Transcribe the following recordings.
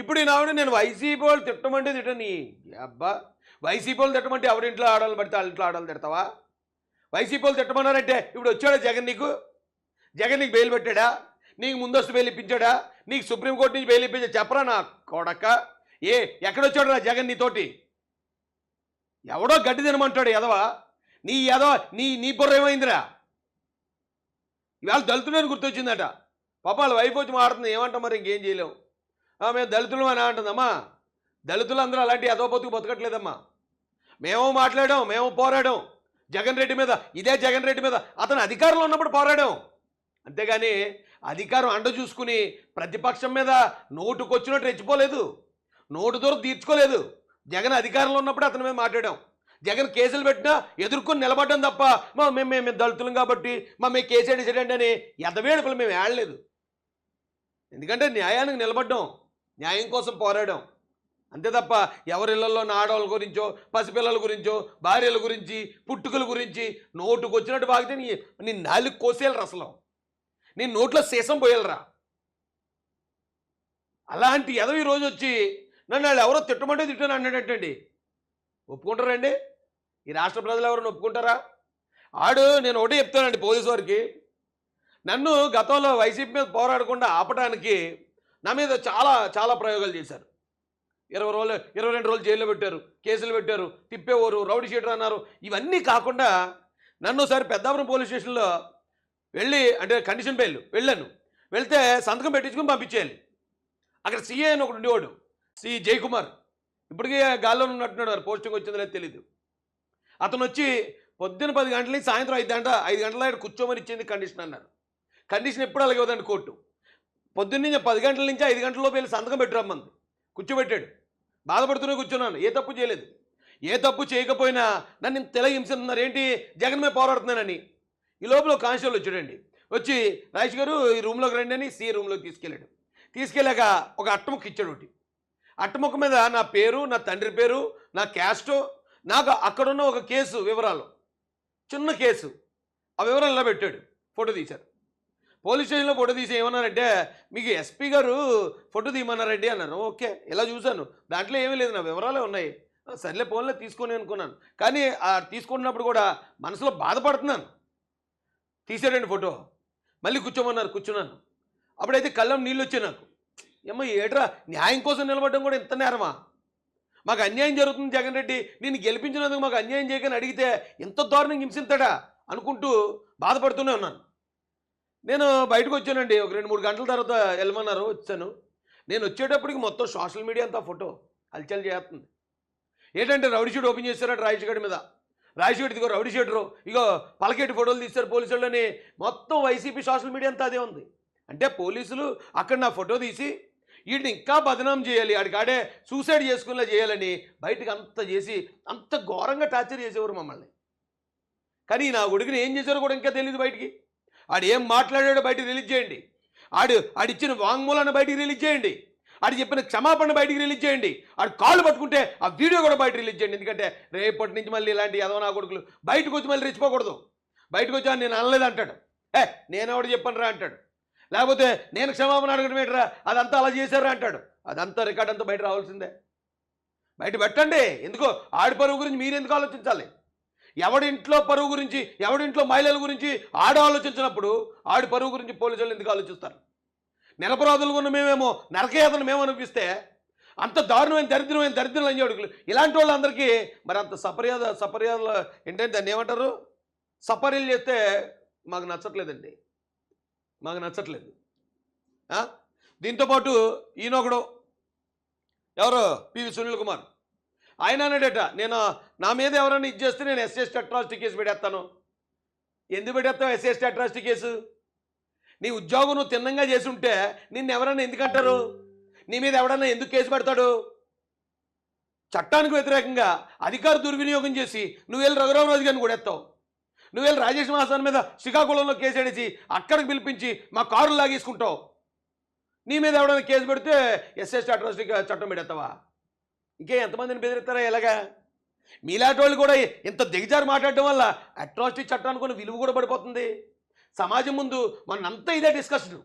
ఇప్పుడు ఈ నావిడ నేను వైసీపీ వాళ్ళు తిట్టమంటే తిట్టని. అబ్బా వైసీపీ వాళ్ళు తిట్టమంటే ఎవరింట్లో ఆడాలి పడితే వాళ్ళ ఇంట్లో ఆడాలి తిడతావా? వైసీపీ వాళ్ళు తిట్టమన్నారంటే ఇప్పుడు వచ్చాడా జగన్ నీకు? జగన్ నీకు బెయిల్ పెట్టాడా? నీకు ముందస్తు బెయిల్ ఇప్పించాడా? నీకు సుప్రీంకోర్టు నుంచి బెయిల్ ఇప్పించా? చెప్పరా నా కొడక. ఏ ఎక్కడొచ్చాడు రా జగన్ నీతోటి? ఎవడో గడ్డి తినమంటాడు ఎదవా నీ ఎదవ నీ నీ బుర్ర ఏమైందిరా? ఇవాళ దళితుడని గుర్తొచ్చిందట. పాప వాళ్ళ వైఫ్ వచ్చి మాడుతుంది ఏమంటాం మరి ఇంకేం చేయలేము మేము దళితులు అని అంటుందమ్మా. దళితులందరూ అలాంటి ఎదవ బతకట్లేదమ్మా. మేము మాట్లాడాం మేము పోరాడాం. జగన్ రెడ్డి మీద ఇదే జగన్ రెడ్డి మీద అతను అధికారంలో ఉన్నప్పుడు పోరాడాం. అంతేగాని అధికారం అండ చూసుకుని ప్రతిపక్షం మీద నోటుకొచ్చినట్టు రెచ్చిపోలేదు. నోటు దూరం తీర్చుకోలేదు. జగన్ అధికారంలో ఉన్నప్పుడు అతని మీద మాట్లాడాం. జగన్ కేసులు పెట్టినా ఎదుర్కొని నిలబడ్డం తప్ప మా మేము మేము దళితులం కాబట్టి మా మేము కేసు వేసేటండి అని ఎదవేడుపులు మేము ఏడలేదు. ఎందుకంటే న్యాయానికి నిలబడ్డాం. న్యాయం కోసం పోరాడాం. అంతే తప్ప ఎవరిళ్ళలో ఆడవాళ్ళ గురించో పసిపిల్లల గురించో భార్యల గురించి పుట్టుకల గురించి నోటుకు వచ్చినట్టు బాగితే నీ నీ నాలుగు కోసేయాలి అసలు. నీ నోట్లో సీసం పోయాలరా అలాంటి ఎదవి రోజు వచ్చి నన్ను వాళ్ళు ఎవరో తిట్టమంటే తిట్టాను అన్నాడటండి. ఒప్పుకుంటారండి? ఈ రాష్ట్ర ప్రజలు ఎవరైనా ఒప్పుకుంటారా? ఆడు నేను ఒకటే చెప్తానండి పోలీసు వారికి. నన్ను గతంలో వైసీపీ మీద పోరాడకుండా ఆపడానికి నా మీద చాలా చాలా ప్రయోగాలు చేశారు. ఇరవై రోజులు ఇరవై రెండు రోజులు జైల్లో పెట్టారు కేసులు పెట్టారు తిప్పేవారు రౌడీ షీటర్ అన్నారు. ఇవన్నీ కాకుండా నన్ను ఒకసారి పెద్దాపురం పోలీస్ స్టేషన్లో వెళ్ళి అంటే కండిషన్ బెయిల్ వెళ్ళాను. వెళ్తే సంతకం పెట్టించుకుని పంపించేయాలి. అక్కడ సీఏ అని ఒకడు ఉండేవాడు సి జయకుమార్. ఇప్పటికే గాల్లో ఉన్నట్టున్నాడు వారు పోస్టింగ్ వచ్చిందో లేదు తెలీదు. అతను వచ్చి పొద్దున్న పది గంటలని సాయంత్రం ఐదు గంట ఐదు గంటల దాకా కూర్చోమని ఇచ్చింది కండిషన్ అన్నారు. కండిషన్ ఎప్పుడు అలాగే కోర్టు? పొద్దున్నే పది గంటల నుంచి ఐదు గంటల లోపు వెళ్ళి సంతకం పెట్టరమ్మంది కూర్చోబెట్టాడు. బాధపడుతూనే కూర్చున్నాను. ఏ తప్పు చేయలేదు. ఏ తప్పు చేయకపోయినా నన్ను తెల హింసిస్తున్నారు ఏంటి? జగన్ మీద పోరాడుతున్నానని. ఈ లోపల ఒక కానిస్టేబుల్ వచ్చాడండి వచ్చి రాజేష్ గారు ఈ రూమ్లోకి రండి అని సీ రూమ్లోకి తీసుకెళ్ళాడు. తీసుకెళ్ళాక ఒక అట్టముక్క ఇచ్చాడు ఒకటి. అట్టముక్క మీద నా పేరు నా తండ్రి పేరు నా క్యాస్టో నాకు అక్కడున్న ఒక కేసు వివరాలు. చిన్న కేసు. ఆ వివరాలు ఇలా పెట్టాడు ఫోటో తీశారు. పోలీస్ స్టేషన్లో ఫోటో తీసి ఏమన్నారంటే మీకు ఎస్పీ గారు ఫోటో తీయమన్నారండి అన్నారు ఓకే ఇలా చూశాను. దాంట్లో ఏమీ లేదు నా వివరాలే ఉన్నాయి. సర్లే ఫోన్లో తీసుకొని అనుకున్నాను. కానీ ఆ తీసుకున్నప్పుడు కూడా మనసులో బాధపడుతున్నాను. తీసాడండి ఫోటో. మళ్ళీ కూర్చోమన్నారు కూర్చున్నాను. అప్పుడైతే కళ్ళం నీళ్ళు వచ్చాయి నాకు. ఏమో ఏట్రా? న్యాయం కోసం నిలబడడం కూడా ఇంత నేరమా? మాకు అన్యాయం జరుగుతుంది జగన్ రెడ్డి. నేను గెలిపించినందుకు మాకు అన్యాయం చేయకని అడిగితే ఎంత దారుణంగా హింసిస్తాడా అనుకుంటూ బాధపడుతూనే ఉన్నాను. నేను బయటకు వచ్చానండి. ఒక రెండు మూడు గంటల తర్వాత వెళ్ళమన్నారు వచ్చాను. నేను వచ్చేటప్పటికి మొత్తం సోషల్ మీడియా అంతా ఫోటో హల్చల్ చేస్తుంది. ఏంటంటే రౌడీ షీట్ ఓపెన్ చేశారట రాజేష్ గడి మీద? రాజేష్ గడి ఇదిగో రౌడీ షీటరు ఇగో పలకేటి ఫోటోలు తీశారు పోలీసు వాళ్ళని మొత్తం వైసీపీ సోషల్ మీడియా అంతా అదే ఉంది. అంటే పోలీసులు అక్కడ నా ఫోటో తీసి వీడిని ఇంకా బదనాం చేయాలి ఆడికాడే సూసైడ్ చేసుకునేలా చేయాలని బయటకు అంత చేసి అంత ఘోరంగా టార్చర్ చేసేవారు మమ్మల్ని. కానీ నా కొడుకుని ఏం చేశారో కూడా ఇంకా తెలియదు బయటికి. ఆడు ఏం మాట్లాడాడో బయటికి రిలీజ్ చేయండి. ఆడు ఆడిచ్చిన వాంగ్మూలాన్ని బయటికి రిలీజ్ చేయండి. ఆడు చెప్పిన క్షమాపణ బయటికి రిలీజ్ చేయండి. ఆడు కాళ్ళు పట్టుకుంటే ఆ వీడియో కూడా బయట రిలీజ్ చేయండి. ఎందుకంటే రేపటి నుంచి మళ్ళీ ఇలాంటి యదవ నా కొడుకులు బయటకు వచ్చి మళ్ళీ రెచ్చిపోకూడదు. బయటకు వచ్చి నేను అనలేదు అంటాడు. ఏ నేనెవడు చెప్పను రా అంటాడు. లేకపోతే నేను క్షమాపణ అడగడం ఏంట్రా? అదంతా అలా చేశారా అంటాడు. అదంతా రికార్డ్ అంతా బయట రావాల్సిందే. బయట పెట్టండి. ఎందుకో ఆడి పరువు గురించి మీరెందుకు ఆలోచించాలి? ఎవడింట్లో పరువు గురించి ఎవడింట్లో మహిళల గురించి ఆడ ఆలోచించినప్పుడు ఆడి పరువు గురించి పోలీసులు ఎందుకు ఆలోచిస్తారు? నిరపరాధులు ఉన్న మేమేమో నరకయాతను మేము అనిపిస్తే అంత దారుణమైన దరిద్రమైన దరిద్రం అని అడుగులు ఇలాంటి వాళ్ళందరికీ మరి అంత సపర్యాద సపర్యాదలు ఏంటంటే దాన్ని ఏమంటారు? సపర్యలు చేస్తే మాకు నచ్చట్లేదండి. మాకు నచ్చట్లేదు. దీంతోపాటు ఈయనొకడు ఎవరు? పివి సునీల్ కుమార్. ఆయన అన్నాడట నేను నా మీద ఎవరైనా ఇది చేస్తే నేను ఎస్ఎస్టీ అట్రాసిటీ కేసు పెట్టేస్తాను. ఎందుకు పెట్టేస్తావు ఎస్ఎస్టీ అట్రాసిటీ కేసు నీ ఉద్యోగం నువ్వు తిన్నంగా చేసి ఉంటే నిన్ను ఎవరైనా ఎందుకంటారు? నీ మీద ఎవడన్నా ఎందుకు కేసు పెడతాడు? చట్టానికి వ్యతిరేకంగా అధికార దుర్వినియోగం చేసి నువ్వు వెళ్ళి రఘురామరాజు గారిని కూడా ఎత్తావు నువ్వు వెళ్ళి రాజేష్ మహాసాన్ మీద శ్రీకాకుళంలో కేసు అడిచి అక్కడికి పిలిపించి మా కారులు లాగేసుకుంటావు. నీ మీద ఎవడైనా కేసు పెడితే ఎస్ఎస్టీ అట్రాసిటీ చట్టం పెడతావా ఇంకే ఎంతమందిని బెదిరిస్తారా ఎలాగా మీలాంటి వాళ్ళు కూడా ఇంత దిగజారు మాట్లాడడం వల్ల అట్రాసిటీ చట్టానికి కొన్ని విలువ కూడా పడిపోతుంది. సమాజం ముందు మనంతా ఇదే డిస్కషన్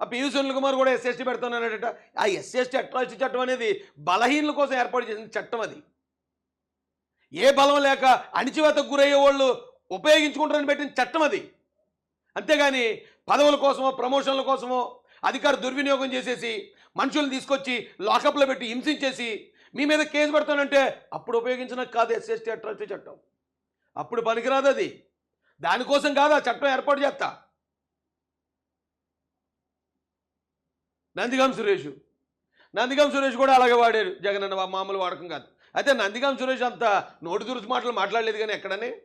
ఆ పివి సునీల్ కుమార్ కూడా ఎస్ఎస్టీ పెడుతున్నాడట ఆ ఎస్ఎస్టీ అట్రాసిటీ చట్టం అనేది బలహీనుల కోసం ఏర్పాటు చేసిన చట్టం అది. ఏ బలం లేక అణిచివేతకు గురయ్యే వాళ్ళు ఉపయోగించుకుంటారని పెట్టిన చట్టం అది. అంతేగాని పదవుల కోసమో ప్రమోషన్ల కోసమో అధికార దుర్వినియోగం చేసేసి మనుషులను తీసుకొచ్చి లాకప్లో పెట్టి హింసించేసి మీ మీద కేసు పెడతానంటే అప్పుడు ఉపయోగించిన కాదు ఎస్ఎస్టీ అట్రాసిటీ చట్టం. అప్పుడు పనికిరాదు అది. దానికోసం కాదు ఆ చట్టం ఏర్పాటు చేస్తా. నందిగాం సురేష్. నందిగాం సురేష్ కూడా అలాగే వాడారు. జగన్ అన్న మామూలు వాడకం కాదు. అయితే నందిగాం సురేష్ అంత నోటి దురుసు మాటలు మాట్లాడలేదు కానీ ఎక్కడనే?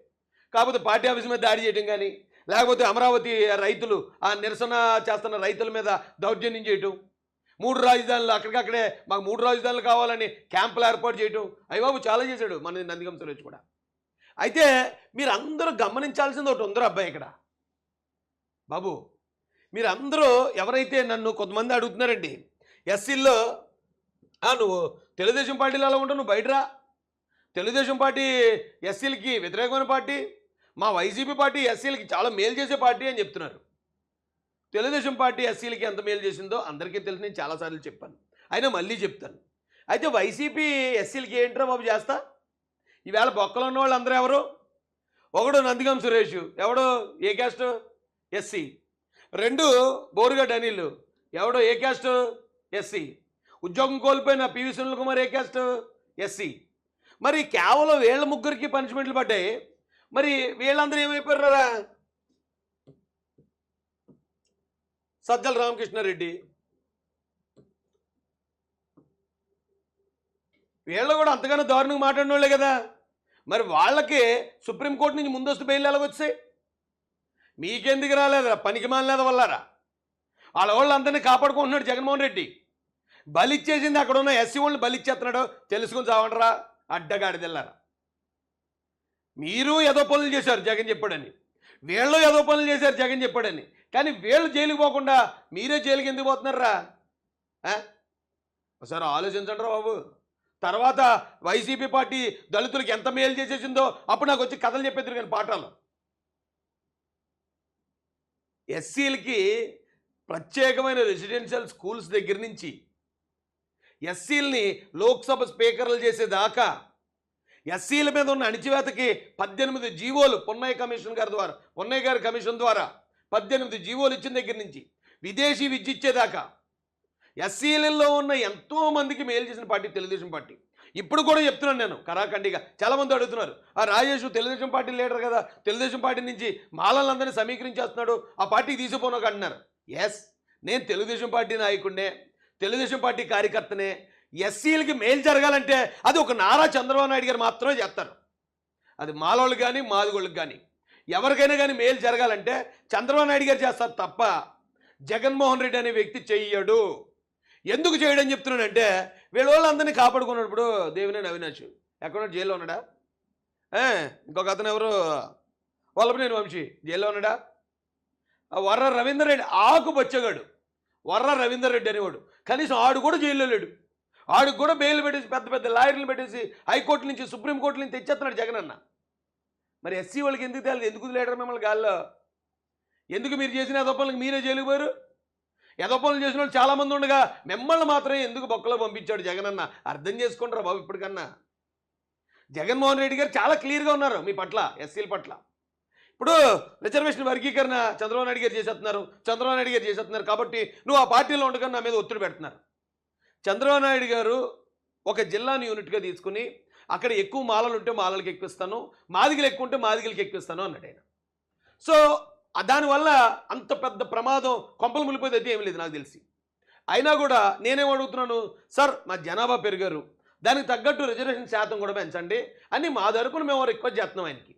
కాకపోతే పార్టీ ఆఫీస్ మీద దాడి చేయడం కానీ లేకపోతే అమరావతి రైతులు ఆ నిరసన చేస్తున్న రైతుల మీద దౌర్జన్యం చేయటం. మూడు రాజధానులు అక్కడికక్కడే మాకు మూడు రాజధానులు కావాలని క్యాంపులు ఏర్పాటు చేయటం. అయ్యబాబు చాలా చేశాడు మన నందిగం సురేష్ కూడా. అయితే మీరు అందరూ గమనించాల్సింది ఒకటి ఉందరు అబ్బాయి ఇక్కడ. బాబు మీరందరూ ఎవరైతే నన్ను కొంతమంది అడుగుతున్నారండి ఎస్సీల్లో నువ్వు తెలుగుదేశం పార్టీలో అలా ఉంటావు? నువ్వు బయటరా? తెలుగుదేశం పార్టీ ఎస్సీలకి వ్యతిరేకమైన పార్టీ మా వైసీపీ పార్టీ ఎస్సీలకి చాలా మేలు చేసే పార్టీ అని చెప్తున్నారు. తెలుగుదేశం పార్టీ ఎస్సీలకి ఎంత మేలు చేసిందో అందరికీ తెలిసి నేను చాలాసార్లు చెప్పాను. అయినా మళ్ళీ చెప్తాను. అయితే వైసీపీ ఎస్సీలకి ఏంట్రా బాబు చేస్తా? ఈవేళ బొక్కలు ఉన్న వాళ్ళు అందరూ ఎవరు? ఒకడు నందిగం సురేష్ ఎవడు ఏ క్యాస్ట్? ఎస్సీ. రెండు బోరుగడ్డ అనిల్ ఎవడో ఏ క్యాస్ట్? ఎస్సీ. ఉద్యోగం కోల్పోయిన పివి సునీల్ కుమార్ ఏ క్యాస్ట్? ఎస్సీ. మరి కేవలం వీళ్ళ ముగ్గురికి పనిష్మెంట్లు పడ్డాయి. మరి వీళ్ళందరూ ఏమైపోయారా సజ్జల రామకృష్ణారెడ్డి. వీళ్ళు కూడా అంతగానో దారుణంగా మాట్లాడిన వాళ్ళే కదా. మరి వాళ్ళకి సుప్రీంకోర్టు నుంచి ముందస్తు బెయిల్ ఎలాగొచ్చాయి మీకెందుకు రాలేదురా? పనికి మానలేదు వల్లారా వాళ్ళ వాళ్ళందరినీ కాపాడుకుంటున్నాడు జగన్మోహన్ రెడ్డి. బలిచ్చేసింది అక్కడ ఉన్న ఎస్సీ వాళ్ళని బలిచ్చేస్తున్నాడు. తెలుసుకుని చావంటరా అడ్డగాడిదెళ్ళారా మీరు ఏదో పనులు చేశారు జగన్ చెప్పాడని. వీళ్ళు ఏదో పనులు చేశారు జగన్ చెప్పాడని. కానీ వీళ్ళు జైలుకి పోకుండా మీరే జైలుకి ఎందుకు పోతున్నారా? ఒకసారి ఆలోచించండి రా బాబు. తర్వాత వైసీపీ పార్టీ దళితులకు ఎంత మేలు చేసేసిందో అప్పుడు నాకు వచ్చి కథలు చెప్పేద్దరు కానీ పాఠాలు. ఎస్సీలకి ప్రత్యేకమైన రెసిడెన్షియల్ స్కూల్స్ దగ్గర నుంచి ఎస్సీలని లోక్సభ స్పీకర్లు చేసేదాకా ఎస్సీల మీద ఉన్న అణిచివేతకి పద్దెనిమిది జీవోలు పొన్నయ్య కమిషన్ గారి ద్వారా పొన్నయ్య గారి కమిషన్ ద్వారా పద్దెనిమిది జీవోలు ఇచ్చిన దగ్గర నుంచి విదేశీ విద్య ఇచ్చేదాకా ఎస్సీలలో ఉన్న ఎంతో మందికి మేలు చేసిన పార్టీ తెలుగుదేశం పార్టీ. ఇప్పుడు కూడా చెప్తున్నాను నేను కరాఖండిగా. చాలామంది అడుగుతున్నారు ఆ రాజేష్ తెలుగుదేశం పార్టీ లీడర్ కదా తెలుగుదేశం పార్టీ నుంచి మాలలందరినీ సమీకరించేస్తున్నాడు ఆ పార్టీకి తీసుకుపోనోక అంటున్నారు. ఎస్ నేను తెలుగుదేశం పార్టీ నాయకుడినే తెలుగుదేశం పార్టీ కార్యకర్తనే ఎస్సీలకి మేలు జరగాలంటే అది ఒక నారా చంద్రబాబు నాయుడు గారు మాత్రమే చేస్తారు. అది మాలోళ్ళకి కానీ మాదిగోళ్ళకి కానీ ఎవరికైనా కానీ మేలు జరగాలంటే చంద్రబాబు నాయుడు గారు చేస్తారు తప్ప జగన్మోహన్ రెడ్డి అనే వ్యక్తి చెయ్యడు. ఎందుకు చేయడని చెప్తున్నానంటే వీళ్ళ వాళ్ళందరినీ కాపాడుకున్నప్పుడు దేవినేని అవినాష్ ఎక్కడ జైల్లో ఉన్నాడా? ఏ, ఇంకొక అతను ఎవరు? వల్లభనేని వంశీ జైల్లో ఉన్నాడా? వర్ర రవీందర్ రెడ్డి ఆకు బొచ్చగాడు. వర్ర రవీందర్ రెడ్డి అనేవాడు. కనీసం ఆడు కూడా జైల్లో లేడు. ఆడికి కూడా బెయిల్ పెట్టేసి పెద్ద పెద్ద లాయర్లు పెట్టేసి హైకోర్టు నుంచి సుప్రీంకోర్టు నుంచి తెచ్చేస్తున్నాడు జగన్ అన్న మరి ఎస్సీ వాళ్ళకి ఎందుకు తెలియదు ఎందుకు లేడర్ మిమ్మల్ని గాల్లో? ఎందుకు మీరు చేసిన ఎదోపనులకు మీరే జైలుకు పోయారు? చేసిన వాళ్ళు చాలామంది ఉండగా మిమ్మల్ని మాత్రమే ఎందుకు బొక్కలో పంపించాడు జగన్ అన్న అర్థం చేసుకుంటారా బాబు ఇప్పటికన్నా? జగన్మోహన్ రెడ్డి గారు చాలా క్లియర్గా ఉన్నారు మీ పట్ల ఎస్సీల పట్ల. ఇప్పుడు రిజర్వేషన్ వర్గీకరణ చంద్రబాబు నాయుడు గారు చేసేస్తున్నారు చంద్రబాబు నాయుడు గారు చేసేస్తున్నారు కాబట్టి నువ్వు ఆ పార్టీలో ఉండగా నా మీద ఒత్తిడి పెడుతున్నారు. చంద్రబాబు నాయుడు గారు ఒక జిల్లాను యూనిట్గా తీసుకుని అక్కడ ఎక్కువ మాలలు ఉంటే మాలలకు ఎక్కిస్తాను మాదిగలు ఎక్కువ ఉంటే మాదిగలకి ఎక్కిస్తాను అన్నాడు ఆయన. సో దానివల్ల అంత పెద్ద ప్రమాదం కొంపలు ములిపోయేది అయితే ఏం లేదు నాకు తెలిసి. అయినా కూడా నేనేం అడుగుతున్నాను? సార్ మా జనాభా పెరిగారు. దానికి తగ్గట్టు రిజర్వేషన్ శాతం కూడా పెంచండి. అని మా తరపున మేము రిక్వెస్ట్ చేస్తున్నాం ఆయనకి.